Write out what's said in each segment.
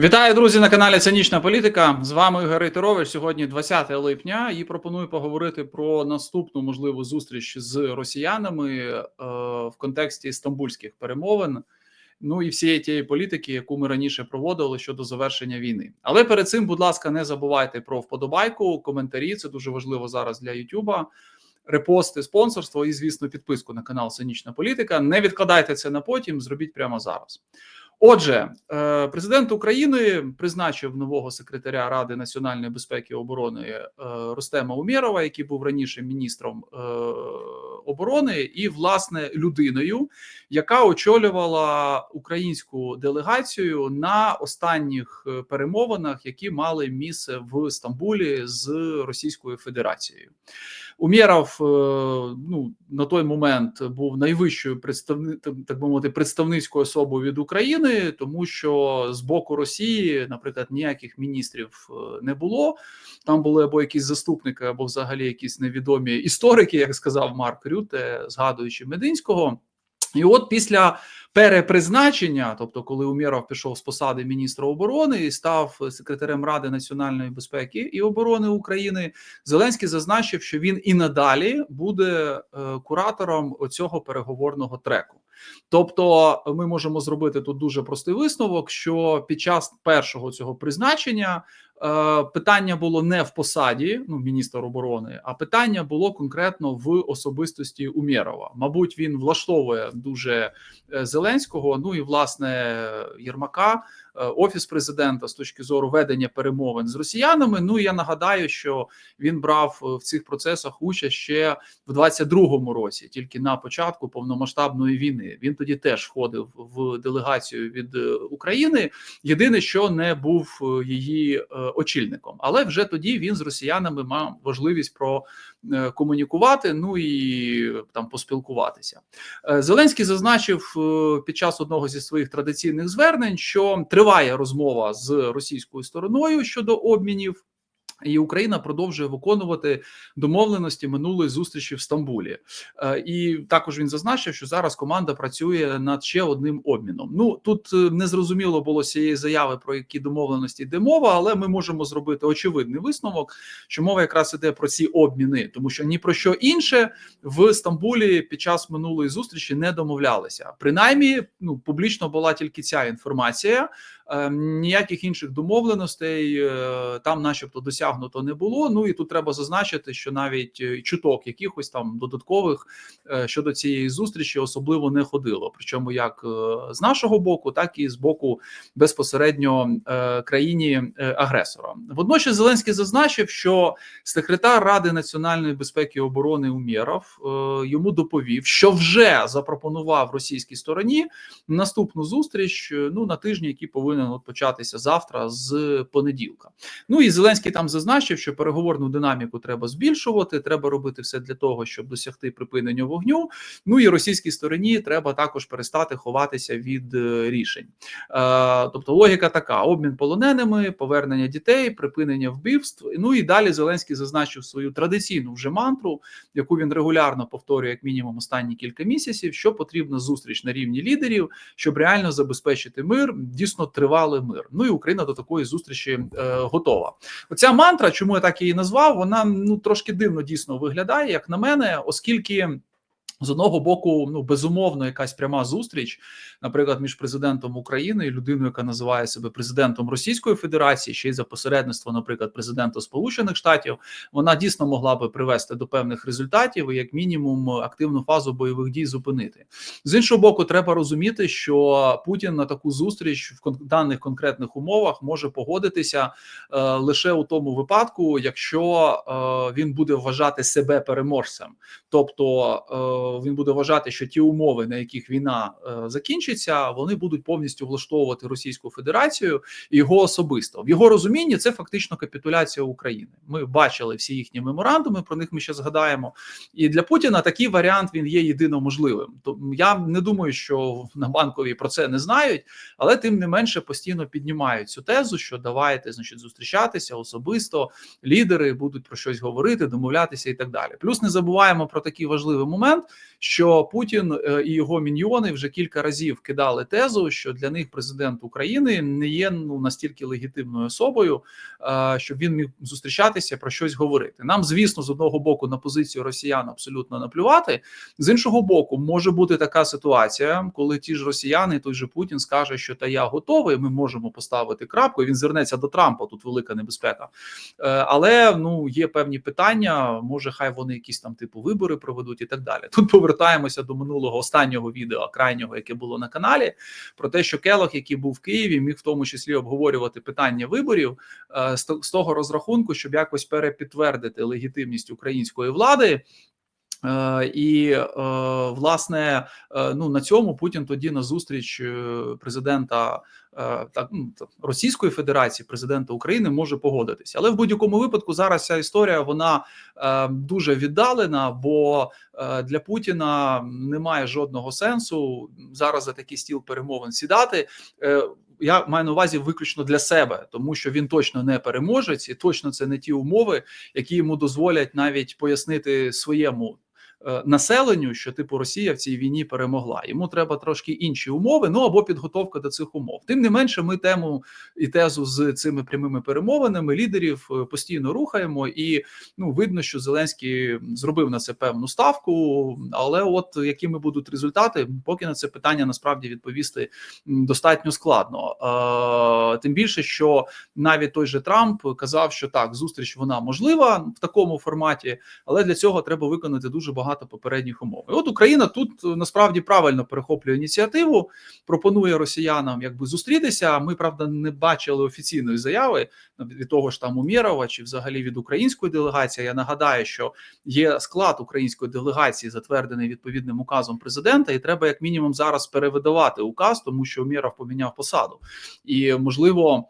Вітаю, друзі, на каналі Цинічна Політика. З вами Ігор Рейтерович. Сьогодні 20 липня, і пропоную поговорити про наступну можливу зустріч з росіянами е, в контексті стамбульських перемовин. Ну і всієї тієї політики, яку ми раніше проводили щодо завершення війни. Але перед цим, будь ласка, не забувайте про вподобайку, коментарі. Це дуже важливо зараз для Ютуба. Репости, спонсорство і, звісно, підписку на канал Цинічна Політика. Не відкладайте це на потім, зробіть прямо зараз. Отже, е, президент України призначив нового секретаря Ради національної безпеки і оборони е, Рустема Умєрова, який був раніше міністром е, оборони, і власне людиною, яка очолювала українську делегацію на останніх перемовинах, які мали місце в Стамбулі з Російською Федерацією. Умєров ну на той момент був найвищою представни, так би мовити представницькою особою від України, тому що з боку Росії, наприклад, ніяких міністрів не було. Там були або якісь заступники, або взагалі якісь невідомі історики, як сказав Марк Рюте, згадуючи Мединського. І от після перепризначення, тобто, коли Умєров пішов з посади міністра оборони і став секретарем Ради національної безпеки і оборони України, Зеленський зазначив, що він і надалі буде е, куратором оцього переговорного треку. Тобто, ми можемо зробити тут дуже простий висновок, що під час першого цього призначення питання було не в посаді, ну міністр оборони, а питання було конкретно в особистості Умєрова. Мабуть, він влаштовує дуже е, Зеленського. Ну і власне Єрмака. Е, офіс президента з точки зору ведення перемовин з росіянами. Ну я нагадаю, що він брав в цих процесах участь ще в 22-му році, тільки на початку повномасштабної війни. Він тоді теж входив в делегацію від України. Єдине, що не був її очільником. Але вже тоді він з росіянами мав можливість про е, комунікувати, ну і там поспілкуватися. Е, Зеленський зазначив е, під час одного зі своїх традиційних звернень, що триває розмова з російською стороною щодо обмінів. І Україна продовжує виконувати домовленості минулої зустрічі в Стамбулі, е, і також він зазначив, що зараз команда працює над ще одним обміном. Ну тут е, не зрозуміло було цієї заяви про які домовленості йде мова, але ми можемо зробити очевидний висновок, що мова якраз іде про ці обміни, тому що ні про що інше в Стамбулі під час минулої зустрічі не домовлялися. Принаймні, ну публічно була тільки ця інформація. Ем, ніяких інших домовленостей е, там, начебто, досягнуто не було. Ну і тут треба зазначити, що навіть е, чуток якихось там додаткових е, щодо цієї зустрічі особливо не ходило. Причому як з нашого боку, так і з боку безпосередньо країні агресора. Водночас Зеленський зазначив, що секретар Ради національної безпеки і оборони Умєров йому доповів, що вже запропонував російській стороні наступну зустріч ну на тижні, які повинні повинен от початися завтра з понеділка. Ну і Зеленський там зазначив, що переговорну динаміку треба збільшувати. Треба робити все для того, щоб досягти припинення вогню. Ну і російській стороні треба також перестати ховатися від е, рішень. Е, Тобто, логіка така: обмін полоненими, повернення дітей, припинення вбивств. Ну і далі Зеленський зазначив свою традиційну вже мантру, яку він регулярно повторює, як мінімум, останні кілька місяців. Що потрібна зустріч на рівні лідерів, щоб реально забезпечити мир, дійсно тривалий тривалий мир. Ну і Україна до такої зустрічі е, готова. Оця мантра, чому я так її назвав? Вона ну трошки дивно дійсно виглядає, як на мене, оскільки. З одного боку, ну безумовно, якась пряма зустріч, наприклад, між президентом України і людиною, яка називає себе президентом Російської Федерації, ще й за посередництво, наприклад, президента Сполучених Штатів, вона дійсно могла би привести до певних результатів і як мінімум активну фазу бойових дій зупинити. З іншого боку, треба розуміти, що Путін на таку зустріч в даних конкретних умовах може погодитися е, лише у тому випадку, якщо е, він буде вважати себе переможцем, тобто. Е, він буде вважати, що ті умови, на яких війна е, закінчиться, вони будуть повністю влаштовувати Російську Федерацію і його особисто в його розумінні. Це фактично капітуляція України. Ми бачили всі їхні меморандуми. Про них ми ще згадаємо. І для Путіна такий варіант він є єдино можливим. То я не думаю, що на банковій про це не знають, але тим не менше постійно піднімають цю тезу, що давайте, значить, зустрічатися особисто. Лідери будуть про щось говорити, домовлятися і так далі. Плюс не забуваємо про такий важливий момент що Путін е, і його міньйони вже кілька разів кидали тезу, що для них президент України не є ну настільки легітимною особою, е, щоб він міг зустрічатися про щось говорити. Нам, звісно, з одного боку на позицію росіян абсолютно наплювати. З іншого боку, може бути така ситуація, коли ті ж росіяни, той же Путін скаже, що та я готовий. Ми можемо поставити крапку. Він звернеться до Трампа. Тут велика небезпека, Е, але ну є певні питання. Може, хай вони якісь там типу вибори проведуть і так далі. Тут повертаємося до минулого останнього відео, крайнього, яке було на каналі, про те, що Келох, який був в Києві, міг в тому числі обговорювати питання виборів е, з то- з того розрахунку, щоб якось перепідтвердити легітимність української влади. І е, власне, е, ну на цьому Путін тоді на зустріч президента так ну, Російської Федерації, президента України може погодитися. Але в будь-якому випадку зараз ця історія вона е, дуже віддалена, бо е, для Путіна немає жодного сенсу зараз за такий стіл перемовин сідати. Е, я маю на увазі виключно для себе, тому що він точно не переможець, і точно це не ті умови, які йому дозволять навіть пояснити своєму населенню, що типу Росія в цій війні перемогла. Йому треба трошки інші умови, ну або підготовка до цих умов. Тим не менше, ми тему і тезу з цими прямими перемовинами лідерів е, постійно рухаємо, і ну видно, що Зеленський зробив на це певну ставку. Але от якими будуть результати, поки на це питання насправді відповісти достатньо складно. Е, тим більше, що навіть той же Трамп казав, що так, зустріч вона можлива в такому форматі, але для цього треба виконати дуже багато попередніх умов. І от Україна тут е, насправді правильно перехоплює ініціативу, пропонує росіянам якби зустрітися. Ми правда не бачили офіційної заяви від того ж там Умєрова чи взагалі від української делегації. Я нагадаю, що є склад української делегації, затвердений відповідним указом президента, і треба як мінімум зараз перевидавати указ, тому що Умєров поміняв посаду, і можливо.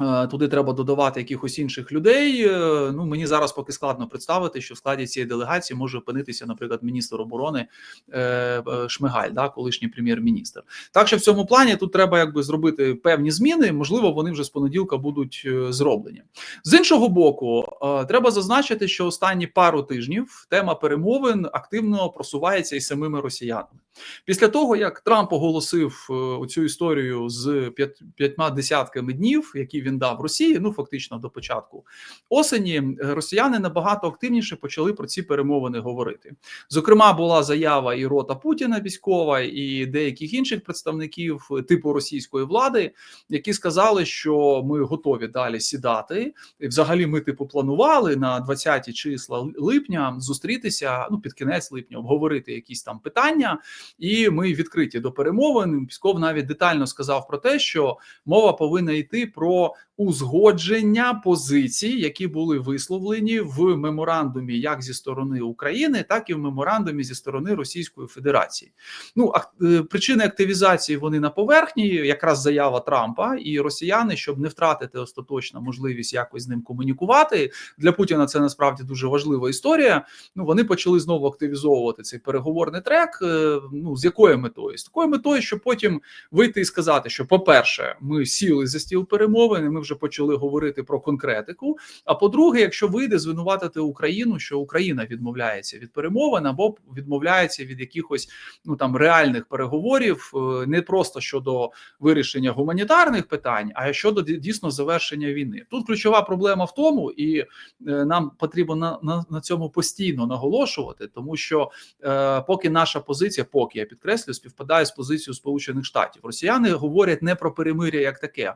Е, Туди треба додавати якихось інших людей. Е, Ну мені зараз поки складно представити, що в складі цієї делегації може опинитися, наприклад, міністр оборони е, Шмигаль, да, колишній прем'єр-міністр. Так що в цьому плані тут треба якби зробити певні зміни. Можливо, вони вже з понеділка будуть зроблені. З іншого боку, треба зазначити, що останні пару тижнів тема перемовин активно просувається і самими росіянами. Після того, як Трамп оголосив е, цю історію з п'ят- п'ятьма десятками днів, які він дав Росії, ну фактично до початку осені, е, росіяни набагато активніше почали про ці перемовини говорити. Зокрема, була заява і рота Путіна військова, і деяких інших представників е, типу російської влади, які сказали, що ми готові далі сідати. І взагалі, ми типу планували на 20 числа липня зустрітися. Ну під кінець липня обговорити якісь там питання, і ми відкриті до перемовин. Пісков навіть детально сказав про те, що мова повинна йти про узгодження позицій, які були висловлені в меморандумі, як зі сторони України, так і в меморандумі зі сторони Російської Федерації. Ну ак- е, причини активізації вони на поверхні, якраз заява Трампа і росіяни, щоб не втратити остаточно можливість якось з ним комунікувати. Для Путіна це насправді дуже важлива історія. Ну вони почали знову активізовувати цей переговорний трек. е, Ну з якою метою? З такою метою, щоб потім вийти і сказати, що, по-перше, ми сіли за стіл перемовин, і ми вже почали говорити про конкретику. А по-друге, якщо вийде звинуватити Україну, що Україна відмовляється від перемовин або відмовляється від якихось ну там реальних переговорів, е, не просто щодо вирішення гуманітарних питань, а щодо дійсно завершення війни. Тут ключова проблема в тому, і е, нам потрібно на, на, на цьому постійно наголошувати, тому що е, поки наша позиція, поки я підкреслю, співпадає з позицією Сполучених Штатів. Росіяни говорять не про перемиря як таке.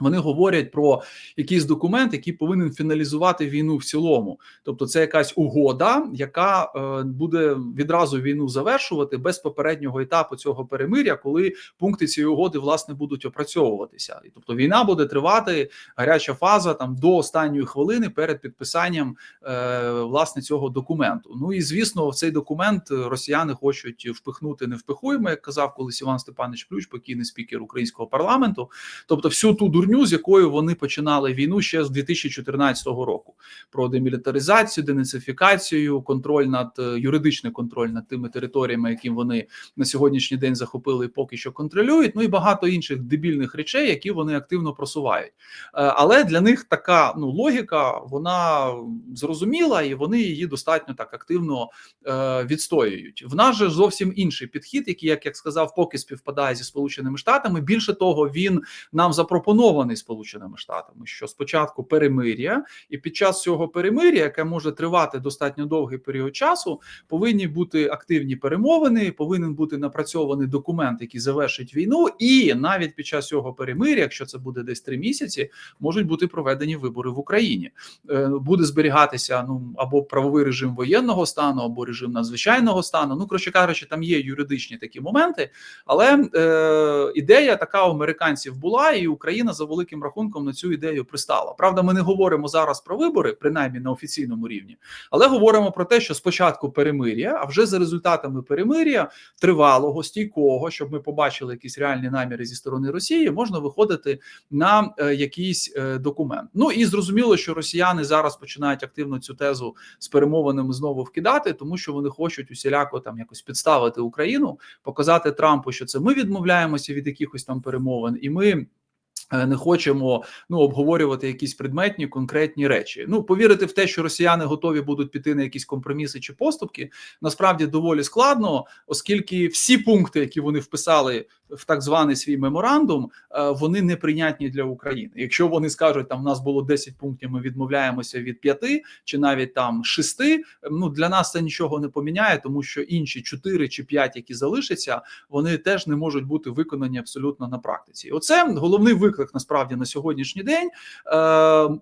Вони говорять про якийсь документ, який повинен фіналізувати війну в цілому. Тобто, це якась угода, яка е, буде відразу війну завершувати без попереднього етапу цього перемиря, коли пункти цієї угоди власне будуть опрацьовуватися. І тобто війна буде тривати гаряча фаза там до останньої хвилини перед підписанням е, власне цього документу. Ну і звісно, в цей документ росіяни хочуть впихнути невпихуємо, як казав колись Іван Степанович Ключ, покійний спікер українського парламенту. Тобто, всю ту дурню, херню, з якою вони починали війну ще з 2014 року. Про демілітаризацію, денацифікацію, контроль над е, юридичний контроль над тими територіями, які вони на сьогоднішній день захопили, і поки що контролюють. Ну і багато інших дебільних речей, які вони активно просувають. Е, але для них така ну логіка, вона зрозуміла, і вони її достатньо так активно е, відстоюють. В нас же зовсім інший підхід, який, як як сказав, поки співпадає зі сполученими штатами. Більше того, він нам запропонований сполученими штатами. Що спочатку перемир'я, і під час цього перемир'я, яке може тривати достатньо довгий період часу, повинні бути активні перемовини. Повинен бути напрацьований документ, який завершить війну, і навіть під час цього перемир'я, якщо це буде десь три місяці, можуть бути проведені вибори в Україні. Е, буде зберігатися ну або правовий режим воєнного стану, або режим надзвичайного стану. Ну коротше кажучи, там є юридичні такі моменти, але е, ідея така у американців була, і Україна за великим рахунком на цю ідею пристала. Правда, ми не говоримо зараз про вибори, принаймні на офіційному рівні, але говоримо про те, що спочатку перемир'я, а вже за результатами перемир'я тривалого, стійкого, щоб ми побачили якісь реальні наміри зі сторони Росії, можна виходити на е, якийсь е, документ. Ну і зрозуміло, що росіяни зараз починають активно цю тезу з перемовинами знову вкидати, тому що вони хочуть усіляко там якось підставити Україну, показати Трампу, що це ми відмовляємося від якихось там перемовин, і ми. Е, не хочемо ну обговорювати якісь предметні конкретні речі. Ну повірити в те, що росіяни готові будуть піти на якісь компроміси чи поступки, насправді доволі складно, оскільки всі пункти, які вони вписали в так званий свій меморандум, е, вони неприйнятні для України. Якщо вони скажуть, там в нас було 10 пунктів, ми відмовляємося від 5 чи навіть там 6, Ну для нас це нічого не поміняє, тому що інші 4 чи 5, які залишаться, вони теж не можуть бути виконані абсолютно на практиці. Оце головний виклик насправді на сьогоднішній день. Е,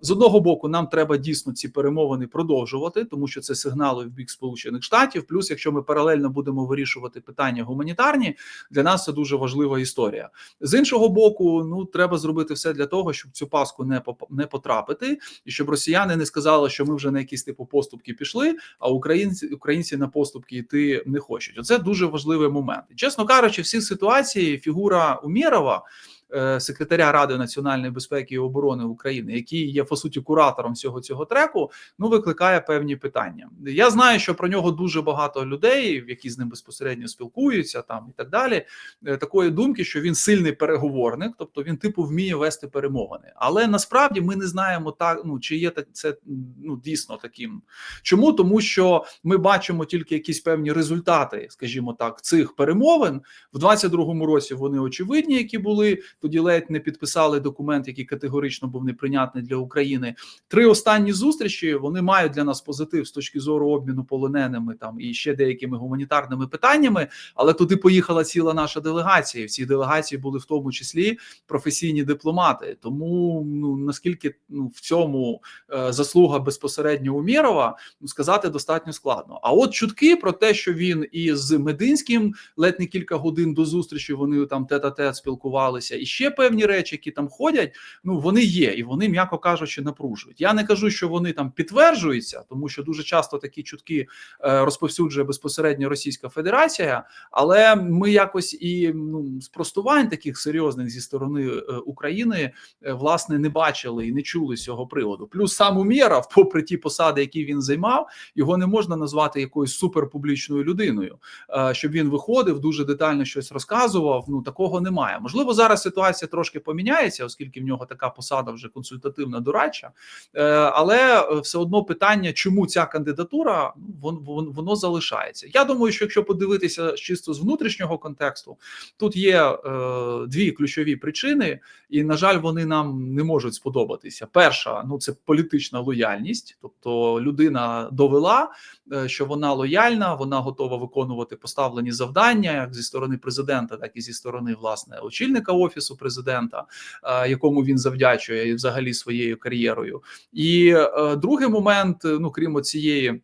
з одного боку, нам треба дійсно ці перемовини продовжувати, тому що це сигнали в бік Сполучених Штатів. Плюс, якщо ми паралельно будемо вирішувати питання гуманітарні, для нас це дуже важлива історія. З іншого боку, ну треба зробити все для того, щоб цю паску не не потрапити, і щоб росіяни не сказали, що ми вже на якісь типу поступки пішли, а українці українці на поступки йти не хочуть. Оце дуже важливий момент. Чесно кажучи, всі ситуації фігура Е, секретаря Ради національної безпеки і оборони України, який є по суті куратором всього цього треку, ну викликає певні питання. Я знаю, що про нього дуже багато людей, які з ним безпосередньо спілкуються, там і так далі. Е, такої думки, що він сильний переговорник, тобто він типу вміє вести перемовини. Але насправді ми не знаємо так, ну чи є це ну дійсно таким. Чому тому, що ми бачимо тільки якісь певні результати, скажімо так, цих перемовин в 22-му році. Вони очевидні, які були тоді ледь не підписали документ, який категорично був неприйнятний для України. Три останні зустрічі вони мають для нас позитив з точки зору обміну полоненими там і ще деякими гуманітарними питаннями. Але туди поїхала ціла наша делегація. В цій делегації були в тому числі професійні дипломати. Тому ну наскільки ну в цьому е, заслуга безпосередньо Умєрова, ну сказати достатньо складно. А от чутки про те, що він із Мединським ледь не кілька годин до зустрічі вони там тет-а-тет спілкувалися і ще певні речі, які там ходять, ну вони є, і вони, м'яко кажучи, напружують. Я не кажу, що вони там підтверджуються, тому що дуже часто такі чутки е, розповсюджує безпосередньо Російська Федерація, але ми якось і ну спростувань таких серйозних зі сторони е, України е, власне не бачили і не чули з цього приводу. Плюс сам Умєров, попри ті посади, які він займав, його не можна назвати якоюсь суперпублічною людиною, щоб він виходив дуже детально щось розказував. Ну такого немає. Можливо, зараз ситуація ситуація трошки поміняється, оскільки в нього така посада вже консультативна дорадча, е, але е, все одно питання, чому ця кандидатура воно, воно залишається. Я думаю, що якщо подивитися чисто з внутрішнього контексту, тут є е, дві ключові причини, і на жаль, вони нам не можуть сподобатися. Перша ну це політична лояльність, тобто людина довела, що вона лояльна, вона готова виконувати поставлені завдання як зі сторони президента, так і зі сторони власне очільника офісу офісу президента, е, якому він завдячує взагалі своєю кар'єрою. І е, другий момент, ну крім цієї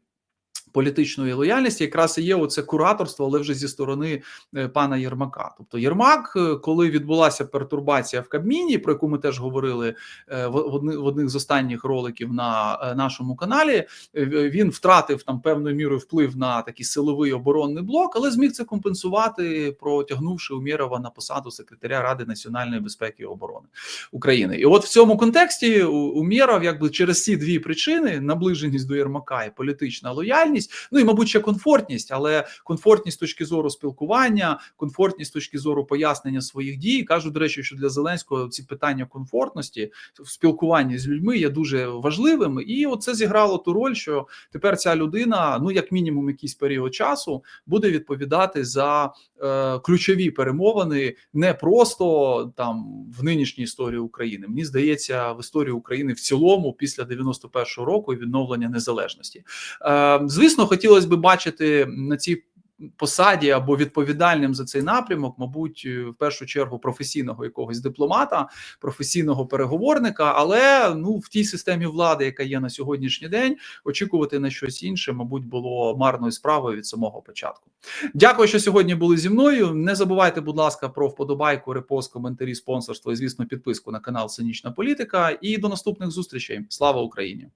Політичної лояльності якраз і є оце кураторство, але вже зі сторони е, пана Єрмака. Тобто Єрмак, е, коли відбулася пертурбація в Кабміні, про яку ми теж говорили е, в в одни- в одних з останніх роликів на нашому каналі, він втратив там певною мірою вплив на такий силовий оборонний блок, але зміг це компенсувати, протягнувши Умєрова на посаду секретаря Ради національної безпеки і оборони України. І от в цьому контексті Умєров, якби через ці дві причини: наближеність до Єрмака і політична лояльність, ну і мабуть ще комфортність, але комфортність з точки зору спілкування, комфортність з точки зору пояснення своїх дій. Кажу, до речі, що для Зеленського ці питання комфортності в спілкуванні з людьми є дуже важливими, і оце зіграло ту роль, що тепер ця людина, ну як мінімум, якийсь період часу, буде відповідати за е, ключові перемовини не просто там в нинішній історії України. Мені здається, в історії України в цілому після 91-го року і відновлення незалежності. Е, звісно, хотілося б бачити на цій посаді або відповідальним за цей напрямок, мабуть, е, в першу чергу професійного якогось дипломата, професійного переговорника. Але ну в тій системі влади, яка є на сьогоднішній день, очікувати на щось інше, мабуть, було марною справою від самого початку. Дякую, що сьогодні були зі мною. Не забувайте, будь ласка, про вподобайку, репост, коментарі, спонсорство і звісно, підписку на канал Цинічна Політика. І до наступних зустрічей. Слава Україні!